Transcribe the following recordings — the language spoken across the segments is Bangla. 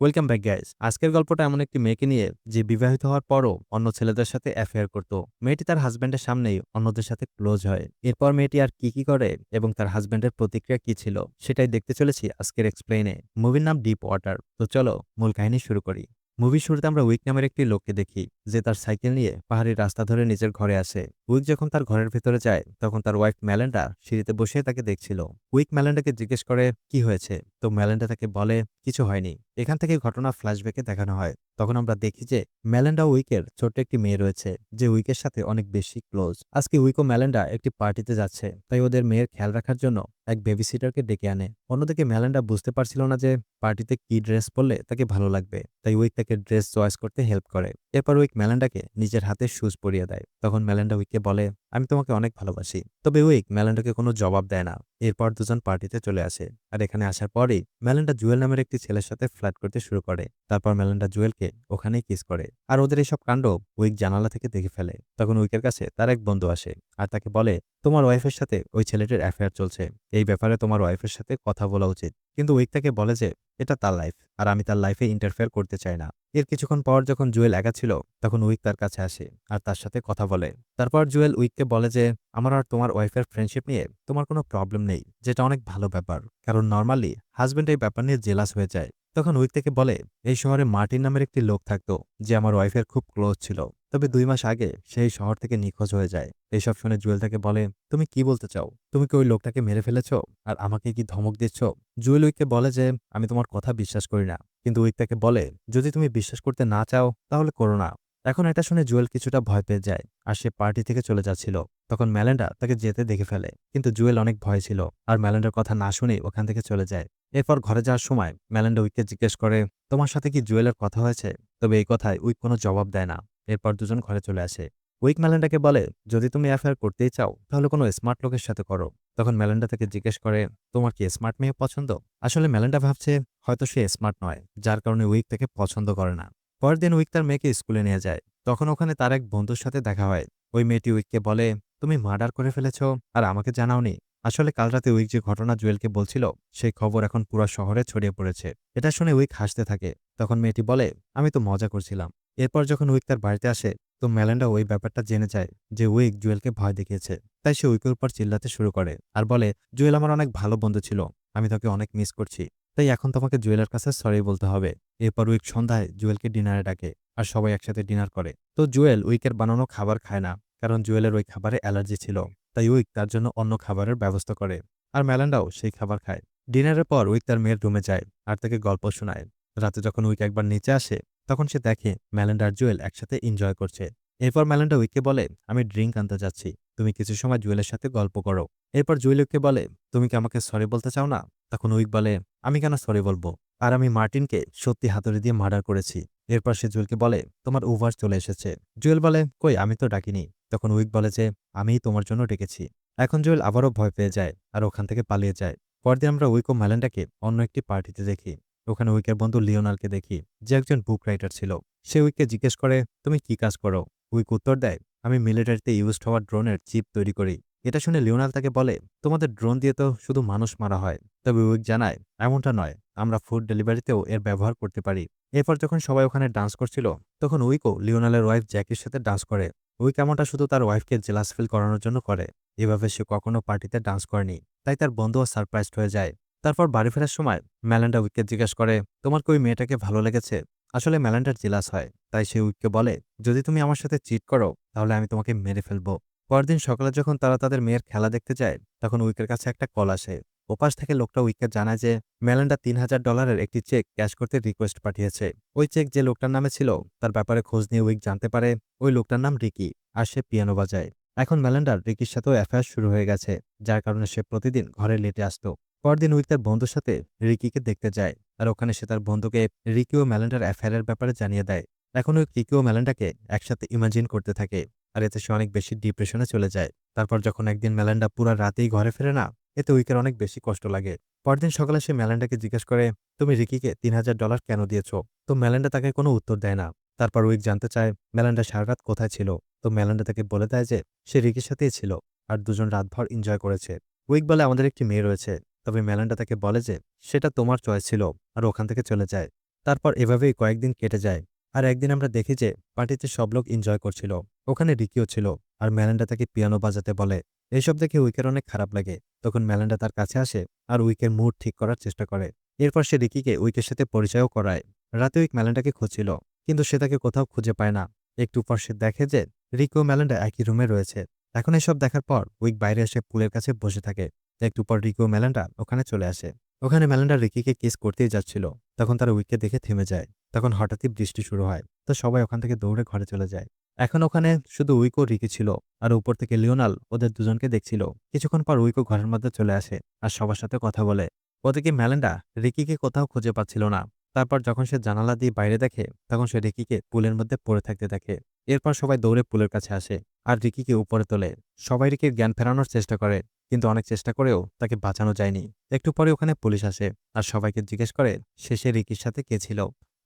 ওয়েলকাম ব্যাক গাইজ আজকের গল্পটা এমন একটি মেয়েকে নিয়ে যে বিবাহিত হওয়ার পরও অন্য ছেলেদের সাথে অ্যাফেয়ার করত। মেয়েটি তার হাজব্যান্ডের সামনেই অন্যদের সাথে ক্লোজ হয়। এরপর মেয়েটি আর কি কি করে এবং তার হাজব্যান্ডের প্রতিক্রিয়া কি ছিল, সেটাই দেখতে চলেছি আজকের এক্সপ্লেনে মুভির নাম ডিপ ওয়াটার তো চলো মূল কাহিনী শুরু করি। মুভির শুরুতে আমরা উইক নামের একটি লোককে দেখি, যে তার সাইকেল নিয়ে পাহাড়ি রাস্তা ধরে নিজের ঘরে আসে। উইক যখন তার ঘরের ভেতরে যায়, তখন তার ওয়াইফ ম্যালেন্ডা সিঁড়িতে বসে তাকে দেখছিল। উইক ম্যালেন্ডাকে জিজ্ঞেস করে, কি হয়েছে? তো ম্যালেন্ডা তাকে বলে, কিছু হয়নি। এখান থেকে ঘটনা ফ্ল্যাশব্যাকে দেখানো হয়। তখন আমরা দেখি যে ম্যালেন্ডা উইকের ছোট্ট একটি মেয়ে রয়েছে, যে উইকের সাথে অনেক বেশি ক্লোজ। আজকে উইক ম্যালেন্ডা একটি পার্টিতে যাচ্ছে, তাই ওদের মেয়ের খেয়াল রাখার জন্য এক বেবি সিটারকে ডেকে আনে। অন্যদিকে ম্যালেন্ডা বুঝতে পারছিল না যে পার্টিতে কি ড্রেস পরলে তাকে ভালো লাগবে, তাই উইক তাকে ড্রেস চয়েস করতে হেল্প করে। এরপর উইক ম্যালেন্ডাকে নিজের হাতে শুজ পরিয়ে দেয়। তখন ম্যালেন্ডা উইককে বলে আমি তোমাকে অনেক ভালোবাসি। তবে উইক ম্যালেন্ডাকে কোনো জবাব দেয় না। এরপর দুজন পার্টিতে চলে আসে। আর এখানে আসার পরেই ম্যালেন্ডা জুয়েল নামের একটি ছেলের সাথে ফ্ল্যাট করতে শুরু করে। তারপর ম্যালেন্ডা জুয়েলকে ওখানেই কিস করে। আর ওদের এইসব কাণ্ড উইক জানালা থেকে দেখে ফেলে। তখন উইকের কাছে তার এক বন্ধু আসে। আর তাকে বলে, তোমার ওয়াইফের সাথে ওই ছেলেটির অ্যাফেয়ার চলছে। এই ব্যাপারে তোমার ওয়াইফের সাথে কথা বলা উচিত। কিন্তু উইক তাকে বলে যে, এটা তার লাইফ আর আমি তার লাইফে ইন্টারফেয়ার করতে চাই না। এর কিছুক্ষণ পর যখন জুয়েল একা ছিল, তখন উইক তার কাছে আসে আর তার সাথে কথা বলে। তারপর জুয়েল উইককে বলে যে, আমার আর তোমার ওয়াইফের ফ্রেন্ডশিপ নিয়ে তোমার কোনো প্রবলেম নেই, যেটা অনেক ভালো ব্যাপার। কারণ নর্মালি হাজব্যান্ড এই ব্যাপার নিয়ে জেলাস হয়ে যায়। তখন উইক থেকে বলে, এই শহরে মার্টিন নামের একটি লোক থাকতো, যে আমার ওয়াইফের খুব ক্লোজ ছিল। তবে দুই মাস আগে সেই শহর থেকে নিখোঁজ হয়ে যায়। এইসব শুনে জুয়েল তাকে বলে, তুমি কি বলতে চাও? তুমি কি ওই লোকটাকে মেরে ফেলেছ? আর আমাকে কি ধমক দিচ্ছ? জুয়েল উইককে বলে যে, আমি তোমার কথা বিশ্বাস করি না। কিন্তু উইক তাকে বলে, যদি তুমি বিশ্বাস করতে না চাও, তাহলে করো না। এখন এটা শুনে জুয়েল কিছুটা ভয় পেয়ে যায়, আর সে পার্টি থেকে চলে যাচ্ছিল। তখন ম্যালেন্ডা তাকে যেতে দেখে ফেলে, কিন্তু জুয়েল অনেক ভয় ছিল, আর ম্যালেন্ডার কথা না শুনে ওখান থেকে চলে যায়। এরপর ঘরে যাওয়ার সময় ম্যালেন্ডা উইককে জিজ্ঞেস করে, তোমার সাথে কি জুয়েলের কথা হয়েছে? তবে এই কথায় উইক কোনো জবাব দেয় না। এরপর দুজন ঘরে চলে আসে। উইক ম্যালেন্ডাকে বলে, যদি তুমি অ্যাফেয়ার করতেই চাও, তাহলে কোনো স্মার্ট লোকের সাথে করো। তখন ম্যালেন্ডা তাকে জিজ্ঞেস করে, তোমার কি স্মার্ট মেয়ে পছন্দ? আসলে ম্যালেন্ডা ভাবছে, হয়তো সে স্মার্ট নয়, যার কারণে উইক তাকে পছন্দ করে না। পরের দিন উইক তার মেয়েকে স্কুলে নিয়ে যায়। তখন ওখানে তার এক বন্ধুর সাথে দেখা হয়। ওই মেয়েটি উইককে বলে, তুমি মার্ডার করে ফেলেছ, আর আমাকে জানাওনি। আসলে কাল রাতে উইক যে ঘটনা জুয়েলকে বলছিল, সেই খবর এখন পুরো শহরে ছড়িয়ে পড়েছে। এটা শুনে উইক হাসতে থাকে। তখন মেয়েটি বলে, আমি তো মজা করছিলাম। এরপর যখন উইক তার বাড়িতে আসে, তো ম্যালেন্ডা ওই ব্যাপারটা জেনে যায় যে উইক জুয়েলকে ভয় দেখিয়েছে। তাই সে উইকের উপর চিল্লাতে শুরু করে আর বলে, জুয়েল আমার অনেক ভালো বন্ধু ছিল। আমি তোকে অনেক মিস করছি। তাই এখন তোমাকে জুয়েলের কাছে সরি বলতে হবে। এরপর উইক সন্ধ্যায় জুয়েলকে ডিনারে ডাকে আর সবাই একসাথে ডিনার করে। তো জুয়েল উইকের বানানো খাবার খায় না। কারণ জুয়েলের ওই খাবারে অ্যালার্জি ছিল, তাই উইক তার জন্য অন্য খাবারের ব্যবস্থা করে। আর ম্যালান্ডাও সেই খাবার খায়। ডিনারের পর উইক তার মেয়ের রুমে যায় আর তাকে গল্প শোনায়। রাতে যখন উইক একবার নিচে আসে, তখন সে দেখে ম্যালেন্ডা আর জুয়েল একসাথে এনজয় করছে। এরপর ম্যালেন্ডা উইককে বলে, আমি ড্রিঙ্ক আনতে যাচ্ছি। তুমি কিছু সময় জুয়েলের সাথে গল্প করো। এরপর জুয়েল উইককে বলে, তুমি কি আমাকে সরি বলতে চাও না? তখন উইক বলে, আমি কেন সরি বলব? আর আমি মার্টিনকে সত্যি হাতুড়ি দিয়ে মার্ডার করেছি। এরপর সে জুয়েলকে বলে, তোমার ওভার চলে এসেছে। জুয়েল বলে, কই, আমি তো ডাকিনি। তখন উইক বলে যে, আমিই তোমার জন্য ডেকেছি। এখন জুয়েল আবারও ভয় পেয়ে যায় আর ওখান থেকে পালিয়ে যায়। পরদিন আমরা উইক ও ম্যালেন্ডাকে অন্য একটি পার্টিতে দেখি। ওখানে উইকের বন্ধু লিওনালকে দেখি, যে একজন বুক রাইটার ছিল। সে উইককে জিজ্ঞেস করে, তুমি কি কাজ করো? উইক উত্তর দেয় আমি মিলিটারিতে ইউজড হওয়া ড্রোনের চিপ তৈরি করি। এটা শুনে লিওনাল তাকে বলে, তোমাদের ড্রোন দিয়ে তো শুধু মানুষ মারা হয় তবে উইক জানায়, এমনটা নয়, আমরা ফুড ডেলিভারিতেও এর ব্যবহার করতে পারি এরপর যখন সবাই ওখানে ডান্স করছিল, তখন উইকও লিওনালের ওয়াইফ জ্যাকির সাথে ডান্স করে। উইক এমনটা শুধু তার ওয়াইফকে জেলাস ফিল করানোর জন্য করে। এভাবে সে কখনো পার্টিতে ডান্স করেনি। তাই তার বন্ধুও সারপ্রাইজড হয়ে যায়। তারপর বাড়ি ফেরার সময় ম্যালেন্ডা উইককে জিজ্ঞেস করে, তোমার কি ওই মেয়েটাকে ভালো লেগেছে? আসলে ম্যালেন্ডার জেলাস হয়। তাই সে উইককে বলে, যদি তুমি আমার সাথে চিট করো, তাহলে আমি তোমাকে মেরে ফেলব। পরদিন সকালে যখন তারা তাদের মেয়ের খেলা দেখতে যায়, তখন উইকের কাছে একটা কল আসে। ওপাশ থেকে লোকটা উইককে জানায় যে ম্যালেন্ডা তিন হাজার ডলারের একটি চেক ক্যাশ করতে রিকোয়েস্ট পাঠিয়েছে। ওই চেক যে লোকটার নামে ছিল, তার ব্যাপারে খোঁজ নিয়ে উইক জানতে পারে, ওই লোকটার নাম রিকি, আর সে পিয়ানো বাজায়। এখন ম্যালেন্ডার রিকির সাথেও অ্যাফেয়ার শুরু হয়ে গেছে, যার কারণে সে প্রতিদিন ঘরে লেটে আসত। পরদিন উইক তার বন্ধুর সাথে রিকিকে দেখতে যায়, আর ওখানে সে তার বন্ধুকে রিকি ও ম্যালেন্ডার অ্যাফেয়ারের ব্যাপারে জানিয়ে দেয়। এখন ওই রিকি ও ম্যালেন্ডাকে একসাথে ইমাজিন করতে থাকে? আর এতে সে অনেক বেশি ডিপ্রেশনে চলে যায়। তারপর যখন একদিন ম্যালেন্ডা পুরা রাতেই ঘরে ফেরে না, এতে উইকের অনেক বেশি কষ্ট লাগে। পরদিন সকালে সে ম্যালেন্ডাকে জিজ্ঞেস করে, তুমি রিকিকে তিন হাজার ডলার কেন দিয়েছ? তো ম্যালেন্ডা তাকে কোনো উত্তর দেয় না। তারপর উইক জানতে চায় ম্যালেন্ডা সারা রাত কোথায় ছিল? তো ম্যালেন্ডা তাকে বলে দেয় যে, সে রিকির সাথেই ছিল, আর দুজন রাতভর এনজয় করেছে। উইক বলে আমাদের একটি মেয়ে রয়েছে। তবে ম্যালেন্ডা তাকে বলে যে, সেটা তোমার চয়েস ছিল, আর ওখান থেকে চলে যায়। তারপর এভাবেই কয়েকদিন কেটে যায়। আর একদিন আমরা দেখি যে পার্টিতে সব লোক এনজয় করছিল, ওখানে রিকিও ছিল আর ম্যালেন্ডা তাকে পিয়ানো বাজাতে বলে। এইসব দেখে উইকের অনেক খারাপ লাগে। তখন ম্যালেন্ডা তার কাছে আসে আর উইকের মুড ঠিক করার চেষ্টা করে। এরপর সে রিকিকে উইকের সাথে পরিচয়ও করায়। রাতে উইক ম্যালেন্ডাকে খুঁজছিল, কিন্তু সে তাকে কোথাও খুঁজে পায় না। একটু পর সে দেখে যে রিকি ও ম্যালেন্ডা একই রুমে রয়েছে। এখন এসব দেখার পর উইক বাইরে এসে পুলের কাছে বসে থাকে। একটু পর রিকি ও ম্যালেন্ডা ওখানে চলে আসে। ওখানে ম্যালেন্ডা রিকিকে কিস করতেই যাচ্ছিল। তখন তারা উইককে দেখে থেমে যায়। তখন হঠাৎই বৃষ্টি শুরু হয়। তো সবাই ওখান থেকে দৌড়ে ঘরে চলে যায়। এখন ওখানে শুধু উইকো রিকি ছিল আর উপর থেকে লিওনাল ওদের দুজনকে দেখছিল। কিছুক্ষণ পর উইকো ঘরের মধ্যে চলে আসে আর সবার সাথে কথা বলে। ওদিকে ম্যালেন্ডা রিকিকে কোথাও খুঁজে পাচ্ছিল না। তারপর যখন সে জানালা দিয়ে বাইরে দেখে, তখন সে রিকিকে পুলের মধ্যে পড়ে থাকতে দেখে। এরপর সবাই দৌড়ে পুলের কাছে আসে আর রিকিকে উপরে তোলে। সবাই রিকির জ্ঞান ফেরানোর চেষ্টা করে। কিন্তু অনেক চেষ্টা করেও তাকে বাঁচানো যায়নি। একটু পরে ওখানে পুলিশ আসে আর সবাইকে জিজ্ঞেস করে, শেষে রিকির সাথে কে ছিল?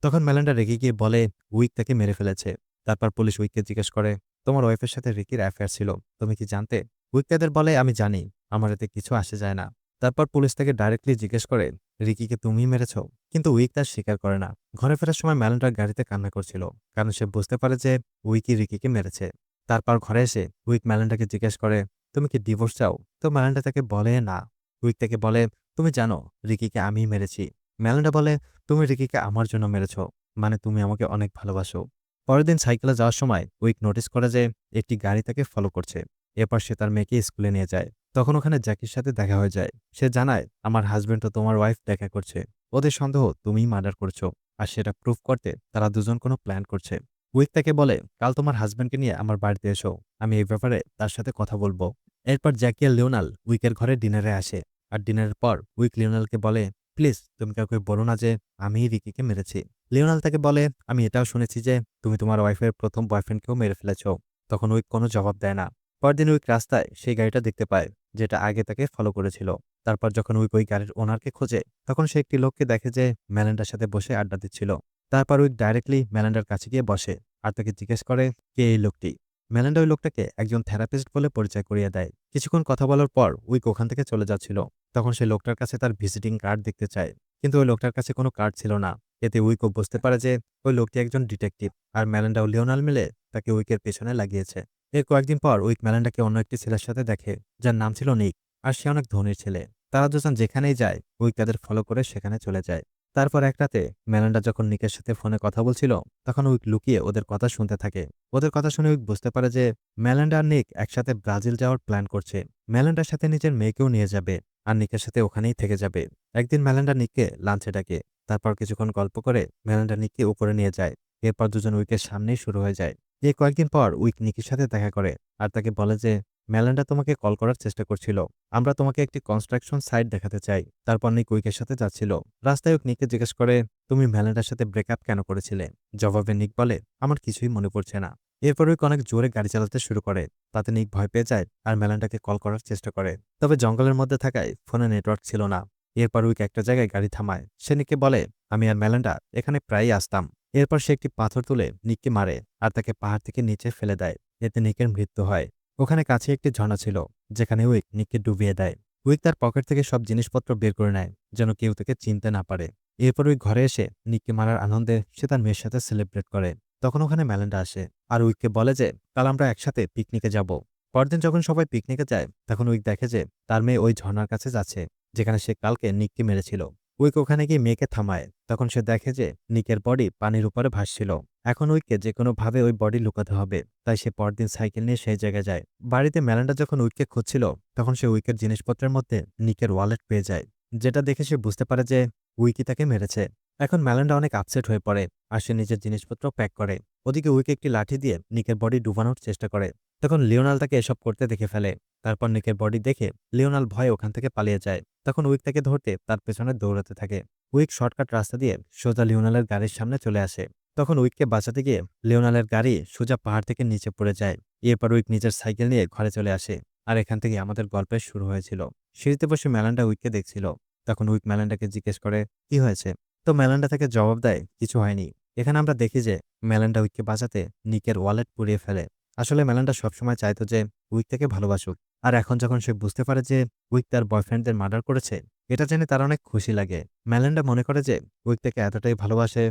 তখন ম্যালেন্ডা রেগে গিয়ে বলে, উইক তাকে মেরে ফেলেছে। তারপর পুলিশ উইককে জিজ্ঞেস করে, তোমার ওয়াইফের সাথে রিকির অ্যাফেয়ার ছিল, তুমি কি জানতে? উইক তাদের বলে, আমি জানি, আমার এতে কিছু আসে যায় না। তারপর পুলিশ তাকে ডাইরেক্টলি জিজ্ঞেস করে, রিকিকে তুমিই মেরেছ? কিন্তু উইক তার স্বীকার করে না। ঘরে ফেরার সময় ম্যালেন্ডার গাড়িতে কান্না করছিল, কারণ সে বুঝতে পারে যে উইকি রিকিকে মেরেছে। তারপর ঘরে এসে উইক ম্যালেন্ডাকে জিজ্ঞেস করে তুমি কি ডিভোর্স চাও? তো ম্যালেন্ডা তাকে বলে না। উইক তাকে বলে, তুমি জানো, রিকিকে আমিই মেরেছি। ম্যালেন্ডা বলে, তুমি রিকিকে আমার জন্য মেরেছ মানে তুমি আমাকে অনেক ভালোবাসো। পরের দিন সাইকেলে যাওয়ার সময় উইক নোটিস করে যে একটি গাড়ি তাকে ফলো করছে। এরপর সে তার মেয়েকে স্কুলে নিয়ে যায়। তখন ওখানে জ্যাকির সাথে দেখা হয়ে যায়। সে জানায়, আমার হাজবেন্ড ও তোমার ওয়াইফ দেখা করছে। ওদের সন্দেহ তুমিই মার্ডার করছ। আর সেটা প্রুফ করতে তারা দুজন কোনো প্ল্যান করছে। উইক তাকে বলে, কাল তোমার হাজব্যান্ডকে নিয়ে আমার বাড়িতে এসো, আমি এই ব্যাপারে তার সাথে কথা বলব। এরপর জ্যাকি আর লিওনাল উইকের ঘরে ডিনারে আসে। আর ডিনারের পর উইক লিওনালকে বলে, প্লিজ, তুমি কাউকে বলো না যে আমি রিকিকে মেরেছি। লিওনাল তাকে বলে, আমি এটাও শুনেছি যে তুমি তোমার ওয়াইফের প্রথম বয়ফ্রেন্ডকেও মেরে ফেলেছ। তখন উইক কোনো জবাব দেয় না। পরদিন উইক রাস্তায় সেই গাড়িটা দেখতে পায়, যেটা আগে তাকে ফলো করেছিল। তারপর যখন উইক ওই গাড়ির ওনারকে খোঁজে, তখন সে একটি লোককে দেখে যে ম্যালেন্ডার সাথে বসে আড্ডা দিচ্ছিল। তারপর উইক ডাইরেক্টলি ম্যালেন্ডার কাছে গিয়ে বসে আর তাকে জিজ্ঞেস করে, কে এই লোকটি? ম্যালেন্ডা ওই লোকটাকে একজন থেরাপিস্ট বলে পরিচয় করিয়ে দেয়। কিছুক্ষণ কথা বলার পর উইক ওখান থেকে চলে যাচ্ছিল। তখন সে লোকটার কাছে তার ভিজিটিং কার্ড দেখতে চায়। কিন্তু ওই লোকটার কাছে কোনো কার্ড ছিল না। এতে উইকও বুঝতে পারে যে ওই লোকটি একজন ডিটেকটিভ আর ম্যালেন্ডা ও লিওনাল মিলে তাকে উইকের পেছনে লাগিয়েছে। এর কয়েকদিন পর উইক ম্যালেন্ডাকে অন্য একটি ছেলের সাথে দেখে, যার নাম ছিল নিক আর সে অনেক ধনীর ছেলে। তারা দুজন যেখানেই যায় উইক তাদের ফলো করে সেখানে চলে যায়। তারপর এক রাতে ম্যালেন্ডা যখন নিকের সাথে ফোনে কথা বলছিল, তখন উইক লুকিয়ে ওদের কথা শুনতে থাকে। ওদের কথা শুনে উইক বুঝতে পারে যে ম্যালেন্ডা আর নিক একসাথে ব্রাজিল যাওয়ার প্ল্যান করছে। ম্যালেন্ডার সাথে নিজের মেয়েকেও নিয়ে যাবে আর নিকের সাথে ওখানেই থেকে যাবে। একদিন ম্যালেন্ডা নিককে লাঞ্চে ডাকে। তারপর কিছুক্ষণ গল্প করে ম্যালেন্ডা নিককে উপরে নিয়ে যায়। এরপর দুজন উইকের সামনেই শুরু হয়ে যায়। এই কয়েকদিন পর উইক নিকির সাথে দেখা করে আর তাকে বলে যে ম্যালেন্ডা তোমাকে কল করার চেষ্টা করছিল। আমরা তোমাকে একটি কনস্ট্রাকশন সাইট দেখাতে চাই। তারপর নিক উইকের সাথে যাচ্ছিল। রাস্তায় ওক নিককে জিজ্ঞেস করে, তুমি ম্যালেন্ডার সাথে ব্রেকআপ কেন করেছিলে? জবাবে নিক বলে, আমার কিছুই মনে পড়ছে না। এরপর উইক অনেক জোরে গাড়ি চালাতে শুরু করে। তাতে নিক ভয় পেয়ে যায় আর ম্যালেন্ডাকে কল করার চেষ্টা করে। তবে জঙ্গলের মধ্যে থাকায় ফোনে নেটওয়ার্ক ছিল না। এরপর উইক একটা জায়গায় গাড়ি থামায়। সে নিককে বলে, আমি আর ম্যালেন্ডা এখানে প্রায়ই আসতাম। এরপর সে একটি পাথর তুলে নিককে মারে আর তাকে পাহাড় থেকে নিচে ফেলে দেয়। এতে নিকের মৃত্যু হয়। ওখানে কাছে একটি ঝর্ণা ছিল, যেখানে উইক নিককে ডুবিয়ে দেয়। উইক তার পকেট থেকে সব জিনিসপত্র বের করে নেয়, যেন কেউ তাকে চিনতে না পারে। এরপর উইক ঘরে এসে নিককে মারার আনন্দে সে তার মেয়ের সাথে সেলিব্রেট করে। তখন ওখানে ম্যালেন্ডা আসে আর উইককে বলে যে, কাল আমরা একসাথে পিকনিকে যাব। পরদিন যখন সবাই পিকনিকে যায়, তখন উইক দেখে যে, তার মেয়ে ওই ঝর্ণার কাছে যাচ্ছে, যেখানে সে কালকে নিককে মেরেছিল। উইক ওখানে গিয়ে মেয়েকে থামায়। তখন সে দেখে যে নিকের বডি পানির উপরে ভাসছিল। এখন উইককে যে কোনোভাবে ওই বডি লুকাতে হবে। তাই সে পরদিন সাইকেল নিয়ে সেই জায়গায় যায়। বাড়িতে ম্যালেন্ডা যখন উইককে খুঁজছিল, তখন সে উইকের জিনিসপত্রের মধ্যে নিকের ওয়ালেট পেয়ে যায়। যেটা দেখে সে বুঝতে পারে যে উইকি তাকে মেরেছে। এখন ম্যালেন্ডা অনেক আপসেট হয়ে পড়ে আর সে নিজের জিনিসপত্র প্যাক করে। ওদিকে উইকে একটি লাঠি দিয়ে নিকের বডি ডুবানোর চেষ্টা করে। তখন লিওনাল তাকে এসব করতে দেখে ফেলে। তারপর নিকের বডি দেখে লিওনাল ভয়ে ওখান থেকে পালিয়ে যায়। তখন উইক তাকে ধরতে তার পেছনে দৌড়াতে থাকে। উইক শর্টকাট রাস্তা দিয়ে সোজা লিওনালের গাড়ির সামনে চলে আসে। তখন উইককে বাঁচাতে গিয়ে লিওনালের গাড়ি সোজা পাহাড় থেকে নিচে পড়ে যায়। এরপর উইক নিজের সাইকেল নিয়ে ঘরে চলে আসে আর এখান থেকে আমাদের গল্পের শুরু হয়েছিল। সিঁড়িতে বসে ম্যালান্ডা উইককে দেখছিল। তখন উইক ম্যালান্ডাকে জিজ্ঞেস করে, কি হয়েছে? তো ম্যালান্ডা থেকে জবাব দেয়, কিছু হয়নি। এখানে আমরা দেখি যে ম্যালান্ডা উইককে বাঁচাতে নিকের ওয়ালেট পুড়িয়ে ফেলে। আসলে ম্যালান্ডা সবসময় চাইতো যে উইক তাকে ভালোবাসুক। আর এখন যখন সে বুঝতে পারে যে উইক তার বয়ফ্রেন্ডদের মার্ডার করেছে, এটা জেনে তার অনেক খুশি লাগে। ম্যালেন্ডা মনে করে যে উইক তাকে এতটাই ভালোবাসে